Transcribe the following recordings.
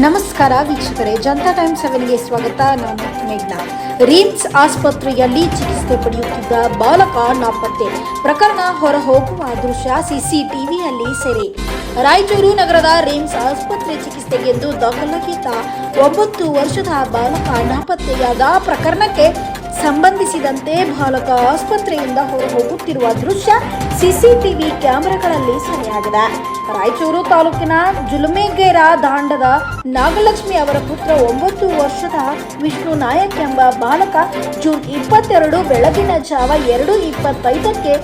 ನಮಸ್ಕಾರ ವೀಕ್ಷಕರೇ, ಜನತಾ ಟೈಮ್ ಸೆವೆನ್ಗೆ ಸ್ವಾಗತ. ನಾನು ಮೇಘ್ನಾ. ರಿಮ್ಸ್ ಆಸ್ಪತ್ರೆಯಲ್ಲಿ ಚಿಕಿತ್ಸೆ ಪಡೆಯುತ್ತಿದ್ದ ಬಾಲಕ ನಾಪತ್ತೆ. ಪ್ರಕರಣ ಹೊರ ಹೋಗುವ ದೃಶ್ಯ ಸಿಸಿಟಿವಿಯಲ್ಲಿ ಸೆರೆ. ರಾಯಚೂರು ನಗರದ ರಿಮ್ಸ್ ಆಸ್ಪತ್ರೆ ಚಿಕಿತ್ಸೆಗೆಂದು ದಾಖಲಾಗಿದ್ದ ಒಂಬತ್ತು ವರ್ಷದ ಬಾಲಕ ನಾಪತ್ತೆಯಾದ ಪ್ರಕರಣಕ್ಕೆ ಸಂಬಂಧಿಸಿದಂತೆ ಬಾಲಕ ಆಸ್ಪತ್ರೆಯಿಂದ ಹೊರ ಹೋಗುತ್ತಿರುವ ದೃಶ್ಯ ಸಿಸಿಟಿವಿ ಕ್ಯಾಮೆರಾಗಳಲ್ಲಿ ಸೆರೆಯಾಗಿದೆ. ರಾಯಚೂರು ತಾಲೂಕಿನ ಜುಲುಮೆಗೇರ ದಾಂಡದ ನಾಗಲಕ್ಷ್ಮಿ ಅವರ ಪುತ್ರ ಒಂಬತ್ತು ವರ್ಷದ ವಿಷ್ಣು ನಾಯಕ್ ಎಂಬ ಬಾಲಕ ಜೂನ್ ಇಪ್ಪತ್ತೆರಡು ಬೆಳಗಿನ ಜಾವ ಎರಡು ಇಪ್ಪತ್ತೈದಕ್ಕೆ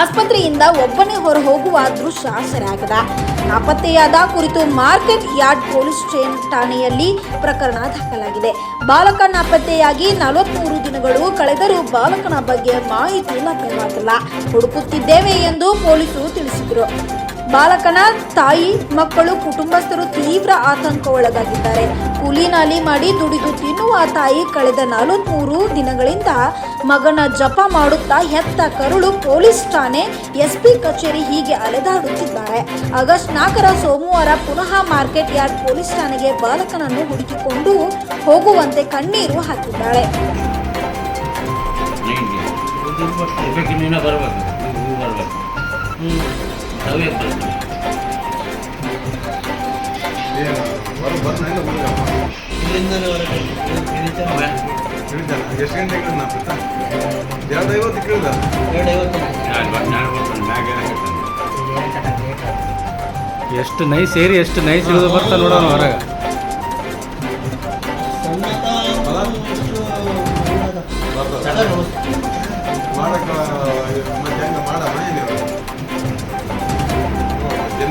ಆಸ್ಪತ್ರೆಯಿಂದ ಒಬ್ಬನೇ ಹೊರ ಹೋಗುವ ದೃಶ್ಯ ಸೆರೆಯಾಗಿದೆ ನಾಪತ್ತೆಯಾದ ಕುರಿತು ಮಾರ್ಕೆಟ್ ಯಾರ್ಡ್ ಪೊಲೀಸ್ ಠಾಣೆಯಲ್ಲಿ ಪ್ರಕರಣ ದಾಖಲಾಗಿದೆ. ಬಾಲಕ ನಾಪತ್ತೆಯಾಗಿ ನಲವತ್ಮೂರು ದಿನಗಳು ಕಳೆದರೂ ಬಾಲಕನ ಬಗ್ಗೆ ಮಾಹಿತಿ ಲಭ್ಯವಾಗಿಲ್ಲ. ಹುಡುಕುತ್ತಿದ್ದೇವೆ ಎಂದು ಪೊಲೀಸರು ತಿಳಿಸಿದರು. ಬಾಲಕನ ತಾಯಿ, ಮಕ್ಕಳು, ಕುಟುಂಬಸ್ಥರು ತೀವ್ರ ಆತಂಕ ಒಳಗಾಗಿದ್ದಾರೆ. ಕೂಲಿ ನಾಲಿ ಮಾಡಿ ದುಡಿದು ತಿನ್ನುವ ತಾಯಿ ಕಳೆದ ನಲವತ್ಮೂರು ದಿನಗಳಿಂದ ಮಗನ ಜಪ ಮಾಡುತ್ತಾ ಹೆತ್ತ ಕರುಳು ಪೊಲೀಸ್ ಠಾಣೆ, ಎಸ್ಪಿ ಕಚೇರಿ ಹೀಗೆ ಅಲೆದಾಡುತ್ತಿದ್ದಾರೆ. ಆಗಸ್ಟ್ ನಾಲ್ಕರ ಸೋಮವಾರ ಪುನಃ ಮಾರ್ಕೆಟ್ ಯಾರ್ಡ್ ಪೊಲೀಸ್ ಠಾಣೆಗೆ ಬಾಲಕನನ್ನು ಹುಡುಕಿಕೊಂಡು ಹೋಗುವಂತೆ ಕಣ್ಣೀರು ಹಾಕಿದ್ದಾಳೆ ಎಷ್ಟು ಗಂಟೆಗೆ ಇಳಿದ ನಾ ಪುಟ್ಟ ಎರಡು ಐವತ್ತು ಕೇಳಿದ ಎರಡು ಐವತ್ತು ನಾಳೆ ಬರ್ತಾನೆ ಮ್ಯಾಗ ಎಷ್ಟು ನೈಸ್ ಏರಿ ಎಷ್ಟು ನೈಸ್ ಇಳಿದು ಬರ್ತಾ. ನೋಡೋಣ ಹೊರಗೆ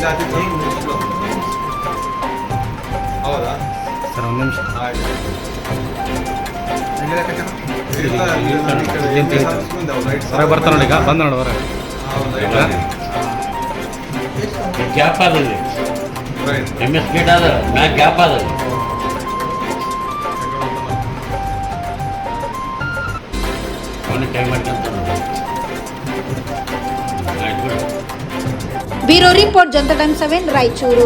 ಆತಿತ್ತು ಹೌದಾ ಸರ್ ಒಂದು ನಿಮಿಷ ಹೊರಗೆ ಬರ್ತಾನೆ ನೋಡಿ ಈಗ ಬಂದ ನೋಡಿ ಹೊರಗೆ gap right. M S gate ಅದ ಮ್ಯಾಗ ಗ್ಯಾಪ್ ಅದ. ಅವನಿಗೆ ಟೈಮ್ ಮಾಡ್ಕೊಂತ bureau report Janata time seven Raichur.